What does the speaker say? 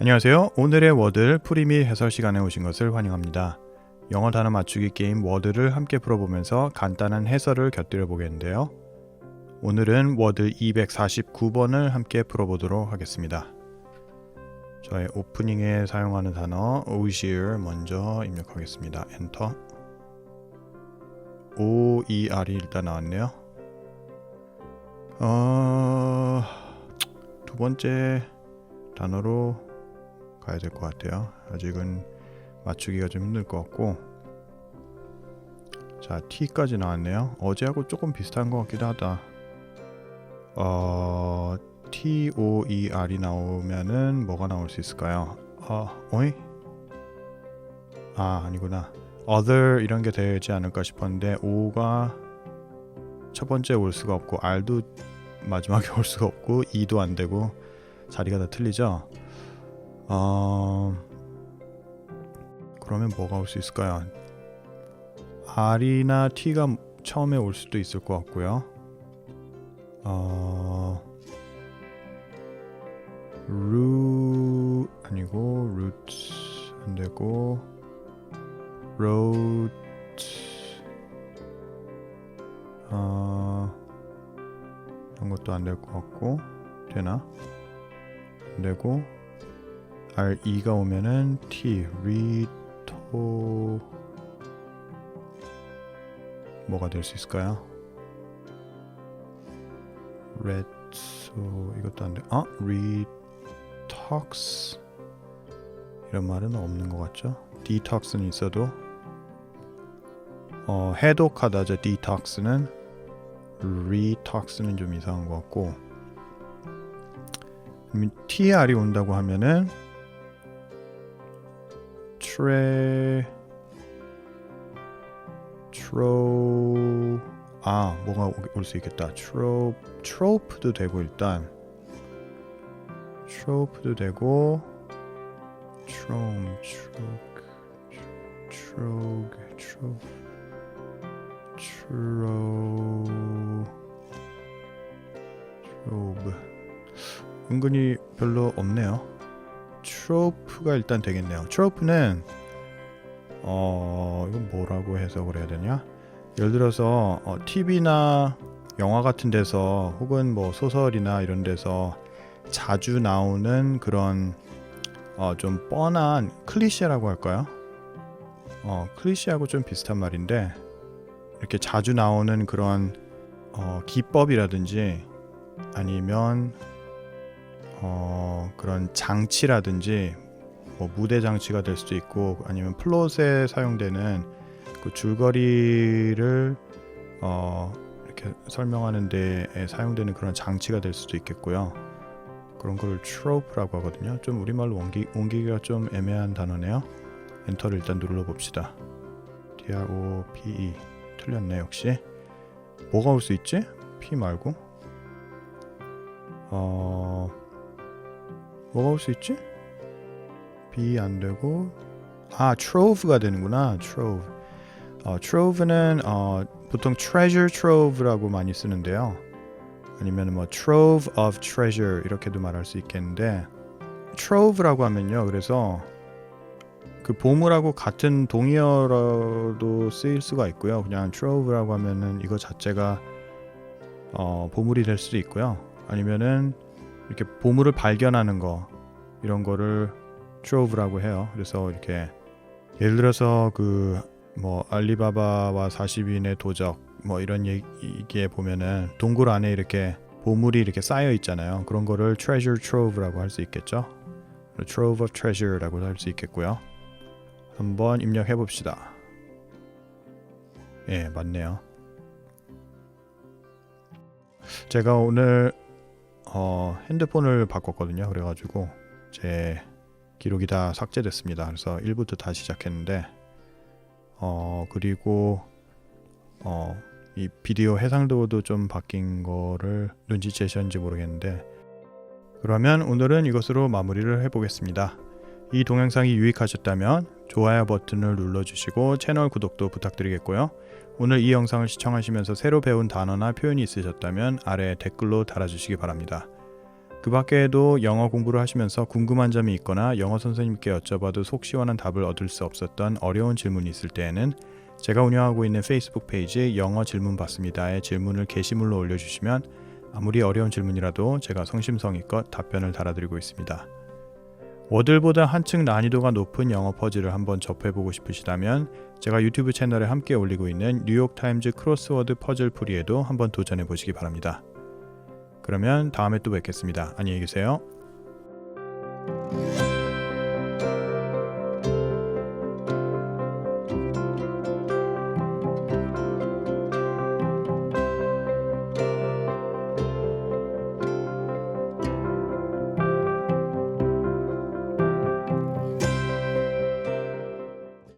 안녕하세요. 오늘의 워드 풀이 및 해설 시간에 오신 것을 환영합니다. 영어 단어 맞추기 게임 워드를 함께 풀어보면서 간단한 해설을 곁들여 보겠는데요. 오늘은 워드 249번을 함께 풀어보도록 하겠습니다. 저의 오프닝에 사용하는 단어 OER 먼저 입력하겠습니다. 엔터 OER이 일단 나왔네요. 어... 두 번째 단어로 가야 될 것 같아요. 아직은 맞추기가 좀 힘들 것 같고 자 T까지 나왔네요. 어제하고 조금 비슷한 것 같기도 하다. 어 T O E R이 나오면은 뭐가 나올 수 있을까요? 어 어이? 아 아니구나. other 이런 게 되지 않을까 싶었는데 O가 첫 번째 올 수가 없고 R도 마지막에 올 수가 없고 E도 안 되고 자리가 다 틀리죠. 어 그러면 뭐가 올 수 있을까요? R이나 T가 처음에 올 수도 있을 것 같고요. 어 루 아니고 roots 안 되고 road 어 이런 것도 안 될 것 같고 되나? 안 되고 R2가 오면은 T 리토 뭐가 될 수 있을까요? 레츠 이것도 안 돼. 아 리톡스 이런 말은 없는 것 같죠? 디톡스는 있어도 어 해독하다죠. 디톡스는 리톡스는 좀 이상한 것 같고 TR이 온다고 하면은 트레 트로 아 뭐가 올 수 있겠다. 트로 트로프도 되고 일단. 트로프도 되고 트롬 트로크 트로그 트로 트로 트로브 은근히 별로 없네요 트로프가 일단 되겠네요. 트로프는 어 이건 뭐라고 해석을 해야 되냐? 예를 들어서 어, TV나 영화 같은 데서 혹은 뭐 소설이나 이런 데서 자주 나오는 그런 어, 좀 뻔한 클리셰라고 할까요? 어, 클리셰하고 좀 비슷한 말인데 이렇게 자주 나오는 그런 어, 기법이라든지 아니면 어, 그런 장치라든지 뭐 무대 장치가 될 수도 있고 아니면 플롯에 사용되는 그 줄거리를 어, 이렇게 설명하는 데에 사용되는 그런 장치가 될 수도 있겠고요. 그런 걸 트로프라고 하거든요. 좀 우리말로 옮기, 옮기기가 좀 애매한 단어네요. 엔터를 일단 눌러 봅시다. D R O P E 틀렸네 역시. 뭐가 올 수 있지? P 말고. 어 뭐가 올 수 있지? B 안 되고. 아 trove가 되는구나 trove. 어, trove는 어, 보통 treasure trove라고 많이 쓰는데요. 아니면 뭐 trove of treasure 이렇게도 말할 수 있겠는데 trove라고 하면요. 그래서 그 보물하고 같은 동의어로도 쓰일 수가 있고요. 그냥 trove라고 하면은 이거 자체가 어, 보물이 될 수도 있고요. 아니면은 이렇게 보물을 발견하는 거 이런 거를 trove라고 해요. 그래서 이렇게 예를 들어서 그 뭐 알리바바와 40인의 도적 뭐 이런 얘기에 보면은 동굴 안에 이렇게 보물이 이렇게 쌓여 있잖아요. 그런 거를 treasure trove라고 할 수 있겠죠. trove of treasure라고 할 수 있겠고요. 한번 입력해 봅시다. 예, 맞네요. 제가 오늘 어, 핸드폰을 바꿨거든요. 그래가지고 제 기록이 다 삭제됐습니다. 그래서 1부터 다시 시작했는데 어 그리고 어 이 비디오 해상도도 좀 바뀐 거를 눈치채셨는지 모르겠는데 그러면 오늘은 이것으로 마무리를 해보겠습니다. 이 동영상이 유익하셨다면 좋아요 버튼을 눌러주시고 채널 구독도 부탁드리겠고요. 오늘 이 영상을 시청하시면서 새로 배운 단어나 표현이 있으셨다면 아래 댓글로 달아주시기 바랍니다. 그 밖에도 영어 공부를 하시면서 궁금한 점이 있거나 영어 선생님께 여쭤봐도 속 시원한 답을 얻을 수 없었던 어려운 질문이 있을 때에는 제가 운영하고 있는 페이스북 페이지 영어 질문 받습니다에 질문을 게시물로 올려주시면 아무리 어려운 질문이라도 제가 성심성의껏 답변을 달아드리고 있습니다. 워들보다 한층 난이도가 높은 영어 퍼즐을 한번 접해보고 싶으시다면 제가 유튜브 채널에 함께 올리고 있는 뉴욕타임즈 크로스워드 퍼즐 풀이에도 한번 도전해 보시기 바랍니다. 그러면 다음에 또 뵙겠습니다. 안녕히 계세요.